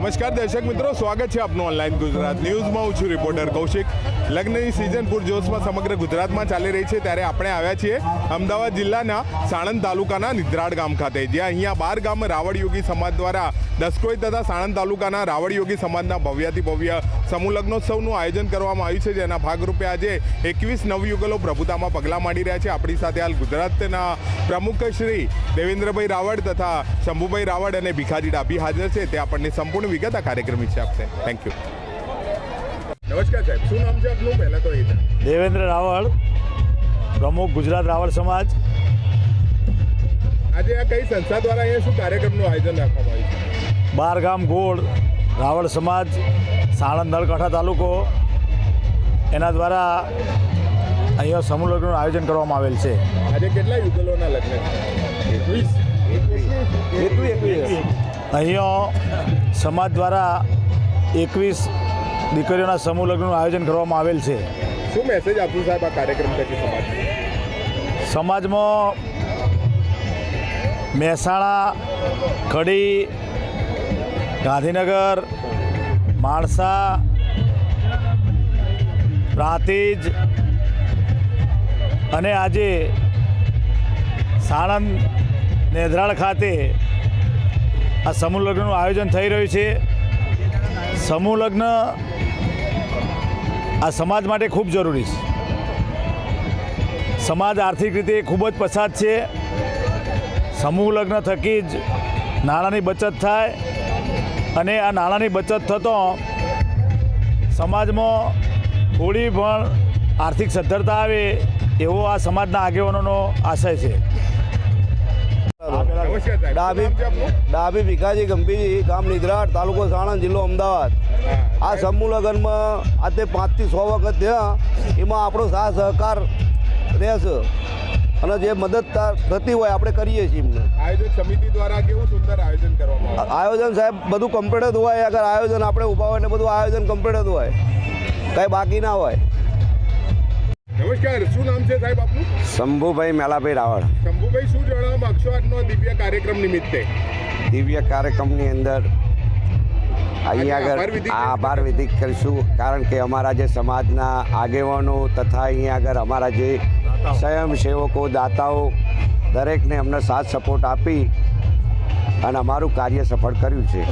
નમસ્કાર દર્શક મિત્રો, સ્વાગત છે આપનું ઓનલાઈન ગુજરાત ન્યૂઝમાં. હું છું રિપોર્ટર કૌશિક. લગ્નની સિઝન પૂરજોશમાં સમગ્ર ગુજરાતમાં ચાલી રહી છે. ત્યારે આપણે આવ્યા છીએ અમદાવાદ જિલ્લાના સાણંદ તાલુકાના નિદ્રાળ ગામ ખાતે, જ્યાં અહીંયા બાર ગામ રાવળ યોગી સમાજ દ્વારા દસકોઈ તથા સાણંદ તાલુકાના રાવળ યોગી સમાજના ભવ્યાથી ભવ્ય સમૂહ લગ્નોત્સવનું આયોજન કરવામાં આવ્યું છે જેના ભાગરૂપે આજે એકવીસ નવયુગલો પ્રભુતામાં પગલાં માંડી રહ્યા છે. આપણી સાથે હાલ ગુજરાતના પ્રમુખ શ્રી દેવેન્દ્રભાઈ રાવળ તથા શંભુભાઈ રાવળ અને ભીખાજી ડાભી હાજર છે. તે આપણને સંપૂર્ણ વિગત આ કાર્યક્રમ વિશે આપશે. થેન્ક યુ નમસ્કાર સાહેબ શું નામ છે આપનું? પહેલાં તો એ દેવેન્દ્ર રાવળ પ્રમુખ ગુજરાત રાવળ સમાજ. આજે આ કઈ સંસ્થા દ્વારા અહીંયા શું કાર્યક્રમનું આયોજન રાખવામાં આવ્યું છે? બાર ગામ ગોળ રાવળ સમાજ. સાણંદ નળકાંઠા તાલુકો. એના દ્વારા અહીંયા સમૂહ લગ્નનું આયોજન કરવામાં આવેલ છે. આજે કેટલા યુગલોના લગ્ન? અહીંયા સમાજ દ્વારા એકવીસ દીકરીઓના સમૂહ લગ્નનું આયોજન કરવામાં આવેલ છે. શું મેસેજ આપશું સાહેબ આ કાર્યક્રમ થકી સમાજ સમાજમાં મહેસાણા કડી ગાંધીનગર માણસા, પ્રાંતિજ અને આજે સાણંદ નેધરાળ ખાતે આ સમૂહ લગ્નનું આયોજન થઈ રહ્યું છે. સમૂહ લગ્ન આ સમાજ માટે ખૂબ જરૂરી છે. સમાજ આર્થિક રીતે ખૂબ જ પછાત છે. સમૂહ લગ્ન થકી જ નાણાંની બચત થાય. અને આ નાણાંની બચત થતો સમાજમાં થોડી પણ આર્થિક સદ્ધરતા આવે એવો આ સમાજના આગેવાનોનો આશય છે ડાભી? ડાબી ભીખાજી ગંભીરજી, ગામ નિદ્રાટ, તાલુકો સાણંદ, જિલ્લો અમદાવાદ આ સમૂહ લગ્નમાં આજે પાંચથી સો વખત થયા એમાં આપણો સાથ સહકાર રહેશે અને જે મદદ થતી હોય આપણે કરીએ છીએ એમને. આયોજન સમિતિ દ્વારા કેવું સુંદર આયોજન કરવામાં આયોજન સાહેબ બધું કમ્પ્લીટ જ હોય અગર આયોજન આપણે ઊભા હોય એટલે બધું આયોજન કમ્પ્લીટ જ હોય. કંઈ બાકી ના હોય. નમસ્કાર શું નામ છે સાહેબ આપનું? શંભુભાઈ મેલાભાઈ રાવળ. શંભુભાઈ શું જણાવવા માંગશો આજનો દિવ્ય કાર્યક્રમ નિમિત્તે? દિવ્ય કાર્યક્રમની અંદર અહીંયા આગળ વિધિ આભાર વિધિ કરીશું કારણ કે અમારા જે સમાજના આગેવાનો તથા અહીંયા આગળ અમારા જે સ્વયંસેવકો દાતાઓ દરેકને અમને સાથ સપોર્ટ આપી અને અમારું કાર્ય સફળ કર્યું છે.